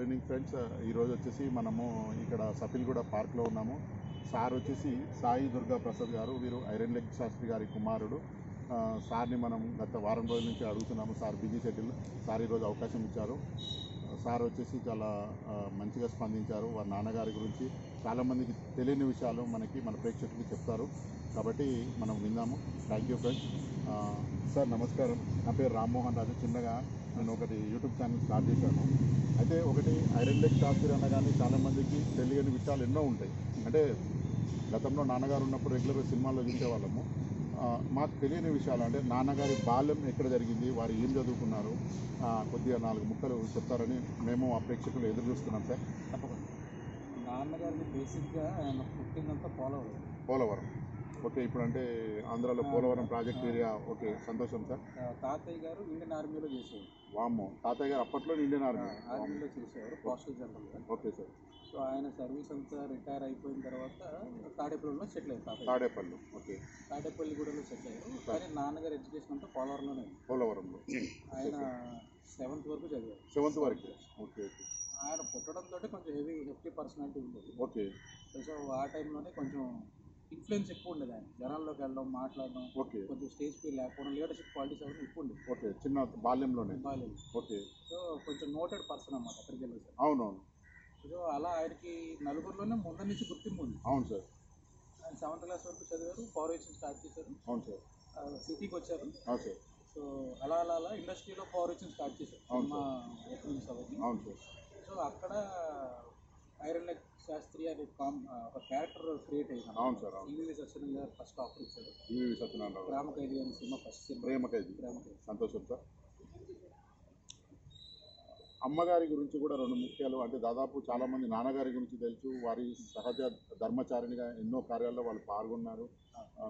Good evening friends ఈరోజు వచ్చేసి మనము ఇక్కడ సఫిల్గూడ పార్క్లో ఉన్నాము. సార్ వచ్చేసి సాయి దుర్గా ప్రసాద్ గారు వీరు ఐరన్ లెగ్ శాస్త్రి గారి కుమారుడు. సార్ని మనం గత వారం రోజుల నుంచి అడుగుతున్నాము. Sir busy schedule. సార్ ఈరోజు అవకాశం ఇచ్చారు. సార్ వచ్చేసి చాలా మంచిగా స్పందించారు. వారి నాన్నగారి గురించి చాలామందికి తెలియని విషయాలు మనకి మన ప్రేక్షకులకి చెప్తారు. కాబట్టి మనం విందాము. థ్యాంక్ యూ ఫ్రెండ్స్ సార్ నమస్కారం. నా పేరు రామ్మోహన్ రాజు. చిన్నగా నేను ఒకటి యూట్యూబ్ ఛానల్ స్టార్ట్ చేశాను. అయితే ఒకటి ఐరన్ లెగ్ శాస్త్రి అనగానే చాలామందికి తెలియని విషయాలు ఎన్నో ఉంటాయి. అంటే గతంలో నాన్నగారు ఉన్నప్పుడు రెగ్యులర్గా సినిమాల్లో చూసేవాళ్ళము. మాకు తెలియని విషయాలు అంటే నాన్నగారి బాల్యం ఎక్కడ జరిగింది వారు ఏం చదువుకున్నారు కొద్దిగా నాలుగు ముక్కలు చెప్తారని మేము ఆ ప్రేక్షకులు ఎదురు చూస్తున్నాం సార్. తప్పకుండా. నాన్నగారిని బేసిక్గా ఆయన పుట్టిందంతా పోలవరం పోలవరం ఓకే ఇప్పుడు అంటే ఆంధ్రాలో పోలవరం ప్రాజెక్ట్ ఏరియా ఓకే సంతోషం సార్. తాతయ్య గారు ఇండియన్ ఆర్మీలో చేసేవారు. వామ్మో తాతయ్య గారు అప్పట్లో ఇండియన్ ఆర్మీ. ఆర్మీలో చేసేవారు పోస్టల్ జనరల్గా ఓకే సార్. సో ఆయన సర్వీస్ అంతా రిటైర్ అయిపోయిన తర్వాత తాడేపల్లిలో సెటిల్ అయ్యారు తాడేపల్లి ఓకే. తాడేపల్లిగూడలో సెటిల్ అయ్యారు. కానీ నాన్నగారి ఎడ్యుకేషన్ అంతా పోలవరంలోనే. పోలవరంలో. ఆయన సెవెంత్ వరకు చదివారు. సెవెంత్ వరకు. Okay okay. ఆయన పుట్టడంతో కొంచెం హెవీ హెఫ్టీ పర్సనాలిటీ ఉండేది. ఓకే. సో ఆ టైంలోనే కొంచెం ఇన్ఫ్లుయెన్స్ ఎక్కువ ఉండేది ఆయన. జనాల్లోకి వెళ్ళడం మాట్లాడడం ఓకే. కొంచెం స్టేజ్ ఫీల్ లేకపోవడం లీడర్షిప్ క్వాలిటీస్ అవన్నీ ఎక్కువ ఉండేది ఓకే చిన్న బాల్యంలోనే. బాగాలేదు ఓకే. సో కొంచెం నోటెడ్ పర్సన్ అన్నమాట అక్కడికి వెళ్ళేసారు అవునవును. సో అలా ఆయనకి నలుగురిలోనే ముందు నుంచి గుర్తింపు ఉంది. అవును సార్. ఆయన సెవెంత్ క్లాస్ వరకు చదివారు పౌరేషన్ స్టార్ట్ చేశారు. అవును సార్. సిటీకి వచ్చారు. అవును సార్. సో అలా అలా అలా ఇండస్ట్రీలో పౌరేషన్ స్టార్ట్ చేశారు. అవును అవన్నీ. అవును సార్. సో అక్కడ ఐరన్ లెగ్ శాస్త్రి అనే ఒక క్యారెక్టర్ క్రియేట్ అయ్యింది అవును సార్ ఈవీవి సత్యనారాయణ గారు ఫస్ట్ ఆఫర్ ఇచ్చారు ఈవి సత్యనారాయణ ఖైదీ అనే సినిమా ఫస్ట్ ప్రేమ ఖైదీ సంతోషం సార్. అమ్మగారి గురించి కూడా రెండు ముఖ్యాలు. అంటే దాదాపు చాలామంది నాన్నగారి గురించి తెలుసు. వారి సహజ ధర్మచారిణిగా ఎన్నో కార్యాల్లో వాళ్ళు పాల్గొన్నారు.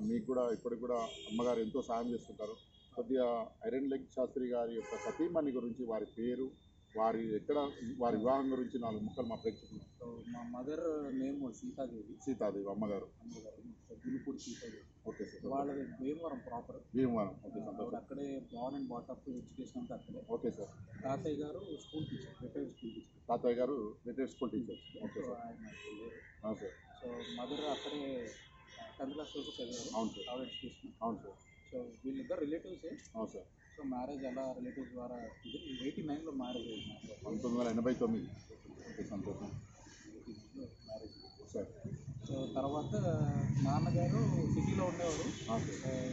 మీకు కూడా ఇప్పటికి కూడా అమ్మగారు ఎంతో సాయం చేస్తుంటారు. కొద్దిగా ఐరన్ లెగ్ శాస్త్రి గారి యొక్క సతీమణి గురించి వారి పేరు వారి ఎక్కడ వారి వివాహం గురించి నాలుగు ముక్కలు మా ప్రేక్షకులు సో మా మదర్ నేమ్ సీతాదేవి. సీతాదేవి అమ్మగారు. అమ్మగారు గునుపూడి సీతాదేవి. ఓకే సార్ వాళ్ళది భీమవరం ప్రాపర్ భీమవరం. ఓకే సంతోషం. అక్కడే బాన్ అండ్ బాటప్ ఎడ్యుకేషన్ అంతా అక్కడే. Okay sir. తాతయ్య గారు school teacher retired school teacher తాతయ్య గారు retired school teacher okay sir. అవును సార్. సో మదర్ అక్కడే టెన్త్ క్లాస్ వరకు చదివారు. అవును సార్. ఆవిడ ఎడ్యుకేషన్ అవును సార్. సో వీళ్ళిద్దరు రిలేటివ్సే అవును సార్. సో మ్యారేజ్ అలా రిలేటివ్స్ ద్వారా ఇది? ఎయిటీ నైన్లో మ్యారేజ్ అయింది. పంతొమ్మిది వందల ఎనభై తొమ్మిది. ఓకే సంతోషం. మ్యారేజ్ సో తర్వాత నాన్నగారు సిటీలో సార్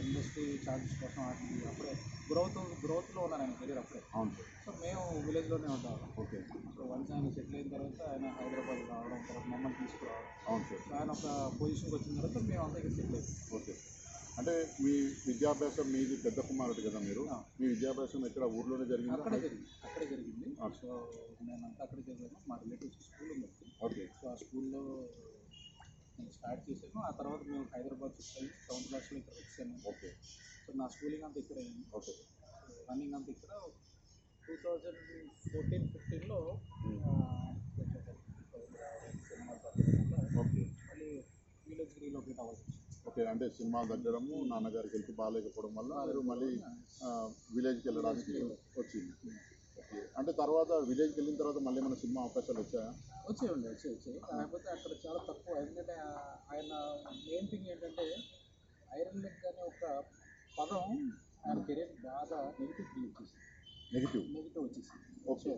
ఇండస్ట్రీ ఛార్జెస్ కోసం వాటికి అప్పుడే గ్రోత్ గ్రోత్లో ఉన్నాను ఆయన కెరీర్ అప్పుడే. అవును. సార్ సో మేము విలేజ్లోనే ఉంటాము ఓకే. సో వన్స్ ఆయన సెటిల్ అయిన తర్వాత ఆయన హైదరాబాద్ రావడం తర్వాత మమ్మల్ని తీసుకురావడం. అవును సార్. సో ఆయన ఒక పొజిషన్కి వచ్చిన తర్వాత మేము అంతా ఇక్కడ సెటిల్ అయిపోయాం ఓకే. అంటే మీ విద్యాభ్యాసం మీది పెద్ద కుమారుడు కదా మీరు. మీ విద్యాభ్యాసం ఎక్కడ ఊర్లోనే జరిగిందా? అక్కడే జరిగింది. అక్కడే జరిగింది. సో నేనంతా అక్కడే చదివాను. మా రిలేటివ్స్ స్కూల్ ఉంది ఓకే. సో ఆ స్కూల్లో నేను స్టార్ట్ చేశాను. ఆ తర్వాత మేము హైదరాబాద్ అయ్యి సెవెంత్ క్లాస్లో ఇక్కడ వచ్చాను. ఓకే. సో నా స్కూలింగ్ అంతా ఇక్కడ అయింది. ఓకే. రన్నింగ్ అంతా ఇక్కడ టూ థౌజండ్ ఫోర్టీన్ ఫిఫ్టీన్లో ఓకే. మళ్ళీ విలేజ్ రీలొకేట్ అవ్వాల్సి. ఓకే అంటే సినిమా దగ్గరము నాన్నగారికి హెల్త్ బాగాలేకపోవడం వల్ల మీరు మళ్ళీ విలేజ్కి వెళ్ళడానికి వచ్చింది. ఓకే అంటే తర్వాత విలేజ్కి వెళ్ళిన తర్వాత మళ్ళీ మన సినిమా అవకాశాలు వచ్చాయా? వచ్చేయండి వచ్చాయి వచ్చాయి. కాకపోతే అక్కడ చాలా తక్కువ. ఎందుకంటే ఆయన మెయిన్ థింగ్ ఏంటంటే ఐరన్ లెగ్ అనే ఒక పదం ఆయన కెరీర్ బాగా నెగిటివ్ క్రియేట్ చేసింది. నెగిటివ్? నెగిటివ్ వచ్చేసింది. సో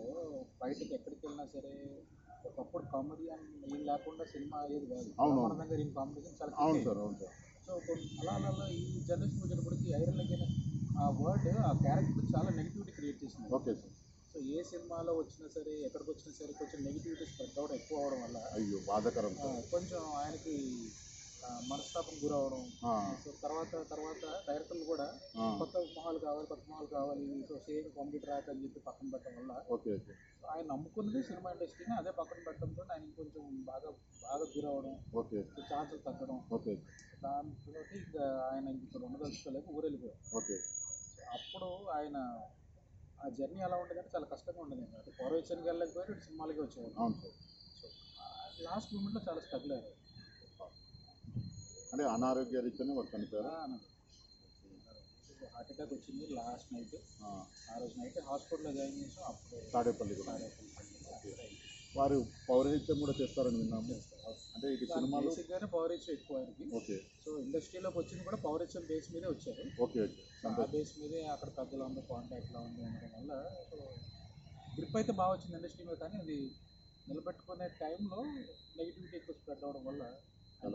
బయటకి ఎక్కడికి వెళ్ళినా సరే ఒకప్పుడు కామెడీ అని ఏం లేకుండా సినిమా అయ్యేది కాదు. అవును. బ్రహ్మానందం గారి కాంపిటీషన్ చాలా అవును సార్ అవును సార్. సో కొన్ని అలా అలా ఈ జనరేషన్ వచ్చేటప్పటికి ఐరన్ లెగ్ అనే ఆ వర్డ్ ఆ క్యారెక్టర్ చాలా నెగిటివిటీ క్రియేట్ చేసింది. ఓకే సార్ సో ఏ సినిమాలో వచ్చినా సరే ఎక్కడికి వచ్చినా సరే కొంచెం నెగిటివిటీ స్ప్రెడ్ అవడం ఎక్కువ అవడం వల్ల అయ్యో బాధాకరం కొంచెం ఆయనకి మనస్తాపం గురవడం. సో తర్వాత తర్వాత డైరెక్టర్లు కూడా కొత్త మొహాలు కావాలి కొత్త మొహాలు కావాలి. సో సేమ్ కామెడీ ట్రాక్ అని చెప్పి పక్కన పెట్టడం వల్ల ఓకే ఓకే. ఆయన నమ్ముకున్నది సినిమా ఇండస్ట్రీని అదే పక్కన పెట్టడంతో ఆయన కొంచెం బాగా బాగా గురవడం. ఓకే. ఛాన్సులు తగ్గడం. ఓకే. దాంతో ఇంకా ఆయన ఇంక ఇక్కడ ఉండదలుచుకోలేక ఊరెళ్ళిపోయారు ఓకే. అప్పుడు ఆయన ఆ జర్నీ ఎలా ఉండేదంటే చాలా కష్టంగా ఉండేది. అంటే పౌరవచ్చానికి వెళ్ళలేకపోయారు ఇటు సినిమాలకి వచ్చేవారు అవును సార్. సో లాస్ట్ మూమెంట్లో చాలా స్ట్రగుల్ అయ్యారు అంటే అనారోగ్య రీత్యానే వర్క్ చనిపోయారు? హార్ట్ అటాక్ వచ్చింది లాస్ట్ నైట్. ఆ, రోజు నైట్ హాస్పిటల్లో జాయిన్ చేసాం అప్పుడు తాడేపల్లి కూడా వారు పౌరహిత్యం కూడా చేస్తారని విన్నాము. అంటే ఇటు సినిమాలు బేసిక్గానే పౌరేషన్ ఎక్కువ ఆయనకి. ఓకే. సో ఇండస్ట్రీలోకి వచ్చింది కూడా పౌరేషన్ బేస్ మీదే వచ్చారు. Okay okay. ఆ బేస్ మీదే అక్కడ పెద్దలందరూ కాంటాక్ట్లో ఉండి ఉండడం వల్ల గ్రిప్ అయితే బాగా వచ్చింది ఇండస్ట్రీ మీద కానీ అది నిలబెట్టుకునే టైంలో నెగిటివిటీ ఎక్కువ స్ప్రెడ్ అవడం వల్ల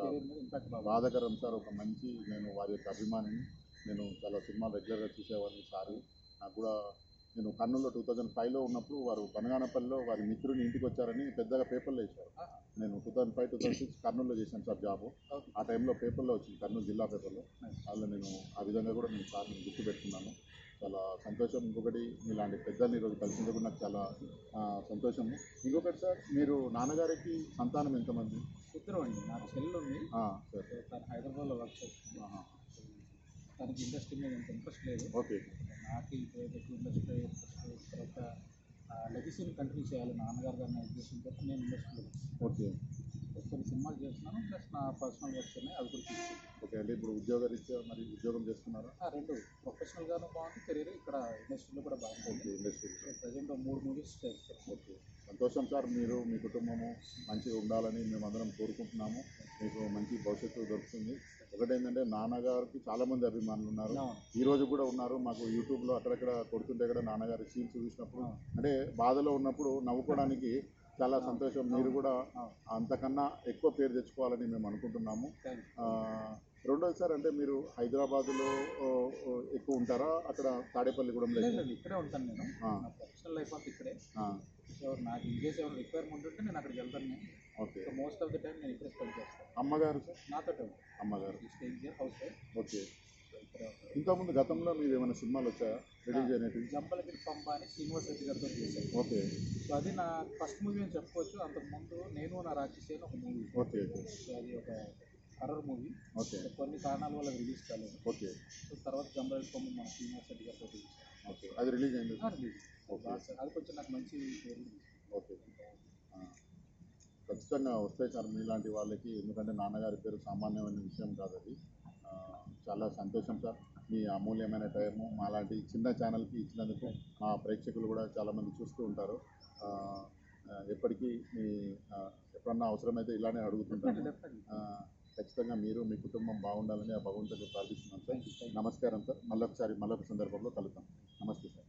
చాలా బాధాకరం సార్. ఒక మంచి నేను వారి యొక్క అభిమానిని. నేను చాలా సినిమా రెగ్యులర్గా చూసేవాడిని సారి. నాకు కూడా నేను కర్నూలులో టూ థౌజండ్ ఫైవ్లో ఉన్నప్పుడు వారు బనగానపల్లిలో వారి మిత్రుని ఇంటికి వచ్చారని పెద్దగా పేపర్లో వేశారు. నేను two thousand five two thousand six కర్నూలులో చేశాను సార్ జాబ్. ఆ టైంలో పేపర్లో వచ్చింది కర్నూలు జిల్లా పేపర్లో. అందులో వాళ్ళు నేను ఆ విధంగా కూడా నేను సార్ని గుర్తుపెట్టుకున్నాను చాలా సంతోషం. ఇంకొకటి మీలాంటి పెద్దల్ని ఈరోజు కలిసినందుకు నాకు చాలా సంతోషము. ఇంకొకటి సార్ మీరు నాన్నగారికి సంతానం ఎంతమంది? ఇద్దరు అండి నాకు చెల్లి ఉంది తను హైదరాబాద్లో వర్క్ చేస్తుంది. తనకి ఇండస్ట్రీ మీద అంత ఇంట్రెస్ట్ లేదు. ఓకే. నాకు ఇప్పుడు ఎక్కువ ఇండస్ట్రీ ఇంట్రెస్ట్ తర్వాత లెగసీని కంటిన్యూ చేయాలి. నాన్నగారు గారిని ఉద్దేశంతో నేను ఇండస్ట్రీలో ఓకే. కొన్ని సినిమాలు చేస్తున్నాను ప్లస్ నా పర్సనల్ వర్క్స్ ఉన్నాయి అవి కూడా ఓకే అంటే ఇప్పుడు ఉద్యోగరీత్యా మరి ఉద్యోగం చేస్తున్నారా? రెండు. ప్రొఫెషనల్గాను బాగుంది కెరీర్ ఇక్కడ ఇండస్ట్రీలో కూడా బాగుంటుంది ఇండస్ట్రీ ప్రజెంట్ మూడు మూవీస్ చేస్తాను ఓకే. సంతోషం సార్ మీరు మీ కుటుంబము మంచిగా ఉండాలని మేమందరం కోరుకుంటున్నాము. మీకు మంచి భవిష్యత్తు దొరుకుతుంది. ఒకటేంటంటే నాన్నగారికి చాలామంది అభిమానులు ఉన్నారు. ఈ రోజు కూడా ఉన్నారు. మాకు యూట్యూబ్లో అక్కడక్కడ కొడుతుంటే కూడా నాన్నగారి సీన్స్ చూసినప్పుడు అంటే బాధలో ఉన్నప్పుడు నవ్వుకోవడానికి చాలా సంతోషం. మీరు కూడా అంతకన్నా ఎక్కువ పేరు తెచ్చుకోవాలని మేము అనుకుంటున్నాము. రెండోది సార్ అంటే మీరు హైదరాబాదులో ఎక్కువ ఉంటారా? అక్కడ తాడేపల్లిగూడెంలో ఎక్కువ? లేదు ఇక్కడే ఉంటాను నేను. ప్రొఫెషనల్ లైఫ్ అంతా ఇక్కడే. సో నాకు ఇంకేస్ ఏమైనా రిక్వైర్మెంట్ ఉంటే నేను అక్కడికి వెళ్తాను నేను. Okay. Most of the time నేను ఇక్కడే స్పెండ్ చేస్తాను. అమ్మగారు సార్? నాతో అమ్మగారు. Stage house okay. ఇంతకుముందు గతంలో మీరు ఏమైనా సినిమాలు వచ్చాయా రిలీజ్ అయినట్టు జంపలగిరి పంప అని శ్రీనివాస్ రెడ్డి గారితో చేశాను ఓకే. సో అది నా ఫస్ట్ మూవీ అని చెప్పుకోవచ్చు. అంతకుముందు నేను నా రాక్షసి అని ఒక మూవీ. ఓకే. సో అది ఒక హర్రర్ మూవీ ఓకే. కొన్ని కారణాల వల్ల రిలీజ్ కాలేదు. ఓకే. సో తర్వాత జంబలగిరి పంప మన శ్రీనివాస్ రెడ్డి గారితో రిలీజ్ ఓకే. అది రిలీజ్ అయింది? Release okay. అది కొంచెం నాకు మంచి పేరు ఓకే. ఖచ్చితంగా వస్తాయి సార్ మీలాంటి వాళ్ళకి ఎందుకంటే నాన్నగారి పేరు సామాన్యమైన విషయం కాదు అది. చాలా సంతోషం సార్. మీ అమూల్యమైన టైము మాలాంటి చిన్న ఛానల్కి ఇచ్చినందుకు మా ప్రేక్షకులు కూడా చాలామంది చూస్తూ ఉంటారు. ఎప్పటికీ మీ ఎప్పుడన్నా అవసరమైతే ఇలానే అడుగుతుంటాను ఆ, ఖచ్చితంగా మీరు మీ కుటుంబం బాగుండాలని ఆ భగవంతుడిని ప్రార్థిస్తున్నాం సార్. నమస్కారం సార్. మళ్ళొకసారి మళ్ళొక సందర్భంలో కలుద్దాం. నమస్తే సార్.